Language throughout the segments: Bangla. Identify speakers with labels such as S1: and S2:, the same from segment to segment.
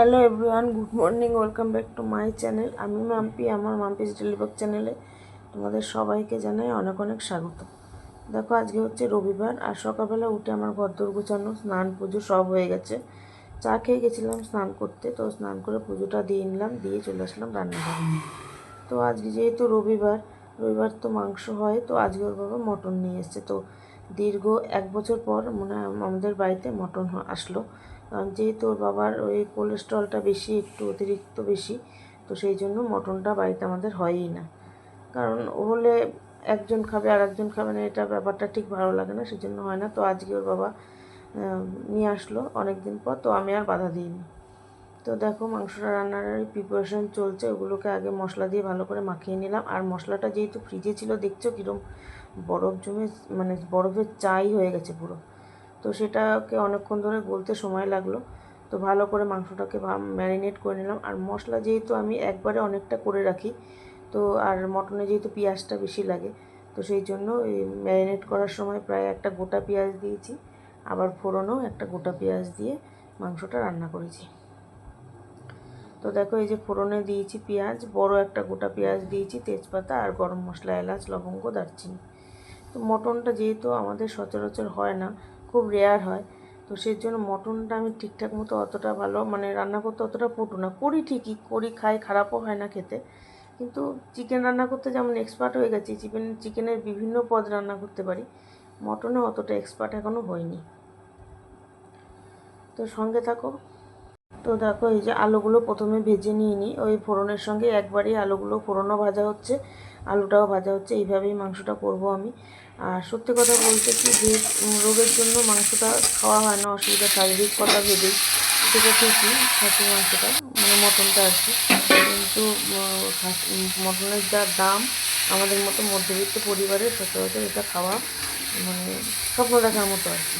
S1: Hello everyone good morning welcome back to my channel আমি মাম্পি, আমার মাম্পিস ডেলিভার চ্যানেলে তোমাদের সবাইকে জানাই অনেক অনেক স্বাগত। দেখো, আজকে হচ্ছে রবিবার আর সকালবেলা উঠে আমার ঘরদোর গুছানো, স্নান, পুজো সব হয়ে গেছে। চা খেয়ে গেছিলাম স্নান করতে, তো স্নান করে পুজোটা দিয়ে নিলাম, দিয়ে চলে আসলাম রান্নাঘরে। তো আজকে যেহেতু রবিবার রবিবার তো মাংস হয়, তো আজকে ওর বাবা মটন নিয়ে এসছে। তো দীর্ঘ এক বছর পর মনে আমাদের বাড়িতে মটন আসলো। কারণ যেহেতু ওর বাবার ওই কোলেস্ট্রলটা বেশি, একটু অতিরিক্ত বেশি, তো সেই জন্য মটনটা বাড়িতে আমাদের হয়ই না। কারণ হলে একজন খাবে আর একজন খাবে না, এটা ব্যাপারটা ঠিক ভালো লাগে না, সেজন্য হয় না। তো আজকে ওর বাবা নিয়ে আসলো অনেক দিন পর, তো আমি আর বাধা দিইনি। তো দেখো মাংসটা রান্নার প্রিপারেশন চলছে, ওগুলোকে আগে মশলা দিয়ে ভালো করে মাখিয়ে নিলাম। আর মশলাটা যেহেতু ফ্রিজে ছিল, দেখছ কীরকম বরফ জমে মানে বরফের চাই হয়ে গেছে পুরো। তো সেটাকে অনেকক্ষণ ধরে গলতে সময় লাগল। তো ভালো করে মাংসটাকে ম্যারিনেট করে নিলাম। আর মশলা যেহেতু আমি একবারে অনেকটা করে রাখি, তো আর মটনে যেহেতু পেঁয়াজটা বেশি লাগে, তো সেই জন্য ম্যারিনেট করার সময় প্রায় একটা গোটা পেঁয়াজ দিয়েছি। আবার ফোড়নও একটা গোটা পেঁয়াজ দিয়ে মাংসটা রান্না করেছি। তো দেখো এই যে ফোড়নে দিয়েছি পেঁয়াজ, বড় একটা গোটা পেঁয়াজ দিয়েছি, তেজপাতা আর গরম মশলা, এলাচ, লবঙ্গ, দারচিনি। তো মটনটা যেহেতু আমাদের সচরাচর হয় না খুব রেয়ার হয়। তো সেই জন্য মটনটা আমি ঠিকঠাক মতো অতটা ভালো মানে রান্না করতে অতটা পটু না। করি ঠিকই, করি খাই, খারাপও হয় না খেতে। কিন্তু চিকেন রান্না করতে যেমন এক্সপার্ট হয়ে গেছি চিকেন চিকেনের বিভিন্ন পদ রান্না করতে পারি, মটনে অতটা এক্সপার্ট এখনও হয়নি। তো সঙ্গে থাকো। তো দেখো, এই যে আলুগুলো প্রথমে ভেজে নিয়ে নিই। ওই ফোড়নের সঙ্গে একবারই আলুগুলো, ফোড়নও ভাজা হচ্ছে, আলুটাও ভাজা হচ্ছে, এইভাবেই মাংসটা করব আমি। আর সত্যি কথা বলতে কি, যে রোগের জন্য মাংসটা খাওয়া হয় না, অসুবিধা, শারীরিক কথা ভেবেই, সেটা ঠিকই খাসি মাংসটা মানে মটনটা আর কি। কিন্তু মটনের যা দাম, আমাদের মতো মধ্যবিত্ত পরিবারের সচরাচর এটা খাওয়া মানে স্বপ্ন দেখার মতো আর কি।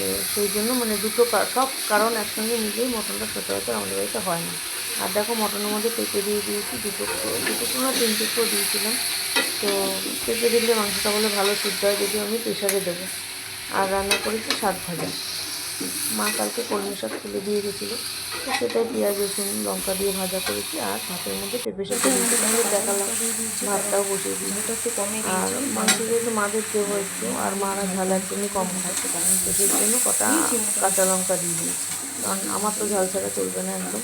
S1: তো সেই জন্য মানে দুটো সব কারণ একসঙ্গে মিলিয়ে মটনটা সচরাচর আমাদের বাড়িতে হয় না। আর দেখো মটনের মধ্যে পেঁপে দিয়ে দিয়েছি, দুটো দুটো না তিন টুকরো দিয়েছিলাম। তো পেঁপে দিলে মাংসটা বলে ভালো সুদ্ধ হয় যদি আমি প্রেশারে দেবো। আর রান্না করেছি শাক ভাজা। মা কালকে কলমি শাক তুলে দিয়ে গেছিল। তো সেটাই পেঁয়াজ রসুন লঙ্কা দিয়ে ভাজা করেছি আর ভাতের মধ্যে পেঁপে শাক দিয়েছি। দেখালাম ভাতটাও বসিয়ে দিয়েছি। আর মাংস যেহেতু মাদের দেবো একটু আর মারা ঝাল একদমই কম খায় তো সেই জন্য কটা কাঁচা লঙ্কা দিয়ে দিয়েছি। কারণ আমার তো ঝাল ছাড়া চলবে না একদম।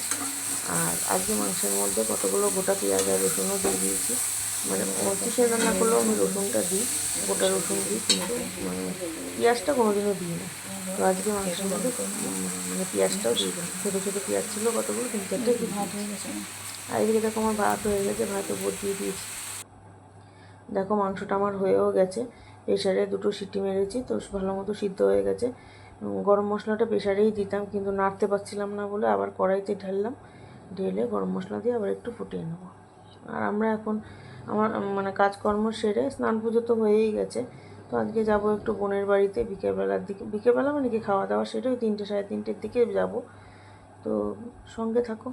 S1: আর আজকে মাংসের মধ্যে কতগুলো গোটা পেঁয়াজ আর রসুনও দিয়ে দিয়েছি। মানে চিকেন রান্না করলেও আমি রসুনটা দিই, গোটা রসুন দিই, কিন্তু মানে পেঁয়াজটা কোনোদিনও দিই না। তো আজকে মাংসের মধ্যে মানে পেঁয়াজটাও দিই। ছোটো ছোটো পেঁয়াজ ছিল কতগুলো? দিয়ে দিয়েছি। আর এদিকে দেখো আমার ভাত হয়ে গেছে ভাত উপর দিয়ে দিয়েছি। দেখো মাংসটা আমার হয়েও গেছে। প্রেশারে দুটো সিটি মেরেছি, তো ভালো মতো সিদ্ধ হয়ে গেছে। গরম মশলাটা প্রেশারেই দিতাম, কিন্তু নাড়তে পারছিলাম না বলে আবার কড়াইতে ঢাললাম। ঢেলে গরম মশলা দিয়ে আবার একটু ফুটিয়ে নেব। আর আমরা এখন আমার মানে কাজকর্ম সেরে স্নান পুজো তো হয়েই গেছে। তো আজকে যাব একটু বোনের বাড়িতে বিকেলবেলার দিকে বিকেলবেলা মানে কি খাওয়া দাওয়া সেটা ওই তিনটে সাড়ে তিনটের দিকে যাব। তো সঙ্গে থাকো।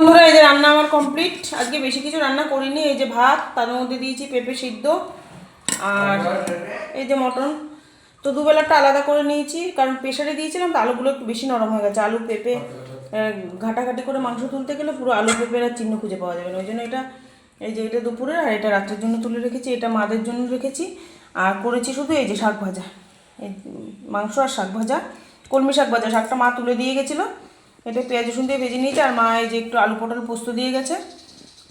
S1: বন্ধুরা এই যে রান্না আমার কমপ্লিট। আজকে বেশি কিছু রান্না করিনি। এই যে ভাত তার মধ্যে দিয়েছি পেঁপে সিদ্ধ আর এই যে মটন। তো দুবেলাটা আলাদা করে নিয়েছি কারণ প্রেশারে দিয়েছিলাম তো আলুগুলো একটু বেশি নরম হয়ে গেছে। আলু পেঁপে আহ, ঘাটাঘাটি করে মাংস তুলতে গেলে পুরো আলু পেঁপের আর চিহ্ন খুঁজে পাওয়া যাবে না। ওই জন্য এটা এই যে এটা দুপুরে আর এটা রাত্রের জন্য তুলে রেখেছি এটা মাদের জন্য রেখেছি। আর করেছি শুধু এই যে শাক ভাজা। এই মাংস আর শাক ভাজা কলমি শাক ভাজা। শাকটা মা তুলে দিয়ে গেছিল। এটা পেঁয়াজ রসুন দিয়ে ভেজে নিয়েছে আর মা এই যে একটু আলু পটল পোস্ত দিয়ে গেছে।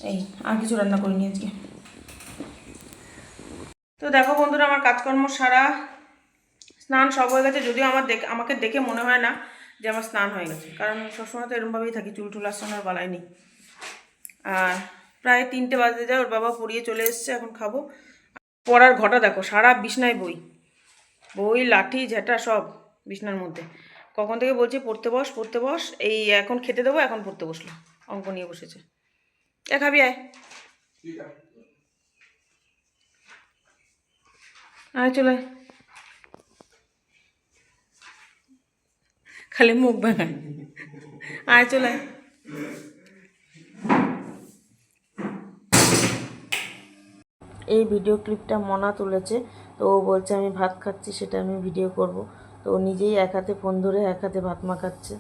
S1: এই আর কিছু রান্না করিনি আজকে। তো দেখো বন্ধুরা আমার কাজকর্ম সারা। স্নান সব হয়ে গেছে যদিও আমার দেখে আমাকে দেখে মনে হয় না যে আমার স্নান হয়ে গেছে। কারণ সবসময় তো এরমভাবেই থাকি চুল টুল আসানোর বালাই নেই। আর প্রায় তিনটে বাজে যায় ওর বাবা পড়িয়ে চলে এসছে এখন খাব। পড়ার ঘটা দেখো সারা বিছনায় বই। বই লাঠি ঝেঁটা সব বিছনার মধ্যে। কখন থেকে বলছি পড়তে বস পড়তে বস এই এখন খেতে দেবো এখন পড়তে বসল অঙ্ক নিয়ে বসেছে। এ খাবি আয়। আয় চলে খালি মুখ ভাঙায় আয়, চলে এই ভিডিও ক্লিপটা মনা তুলেছে, তো ও বলছে, আমি ভাত খাচ্ছি, সেটা আমি ভিডিও করব। তো নিজেই এক হাতে ফোন ধরে এক হাতে ভাত মাখাচ্ছে।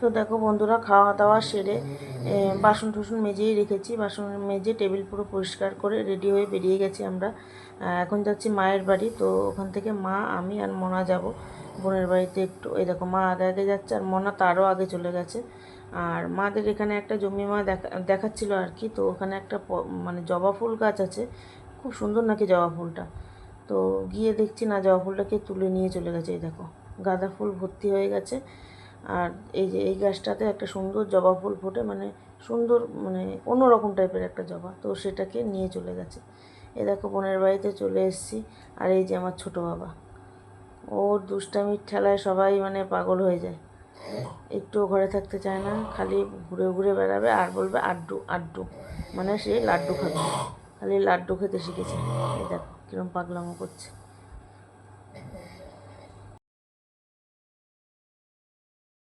S1: তো দেখো বন্ধুরা, খাওয়া দাওয়া সেরে বাসন টুসন মেজেই রেখেছি। বাসন মেজে টেবিল পুরো পরিষ্কার করে রেডি হয়ে বেরিয়ে গেছি আমরা। এখন যাচ্ছি মায়ের বাড়ি। তো ওখান থেকে মা, আমি আর মনা যাব। বোনের বাড়িতে একটু, এই দেখো মা আগে আগে যাচ্ছে আর মনা তারও আগে চলে গেছে। আর মাদের এখানে একটা জমি মা দেখা, দেখাচ্ছিল আর কি, তো ওখানে একটা মানে জবা ফুল গাছ আছে, খুব সুন্দর নাকি জবা ফুলটা। তো গিয়ে দেখছি না, জবা ফুলটাকে তুলে নিয়ে চলে গেছে, এই দেখো, গাঁদা ফুল ভর্তি হয়ে গেছে। আর এই যে, এই গাছটাতে একটা সুন্দর জবা ফুল ফোটে মানে সুন্দর মানে অন্যরকম টাইপের একটা জবা, তো সেটাকে নিয়ে চলে গেছে। এ দেখো, বোনের বাড়িতে চলে এসেছি, আর এই যে আমার ছোট বাবা। ওর দুষ্টামির ঠেলায় সবাই মানে পাগল হয়ে যায়। একটুও ঘরে থাকতে চায় না, খালি ঘুরে ঘুরে বেড়াবে আর বলবে আড্ডু আড্ডু। মানে সে লাড্ডু খাবে। খালি লাড্ডু খেতে শিখেছে। দেখ কিরম কীরকম পাগলামো করছে।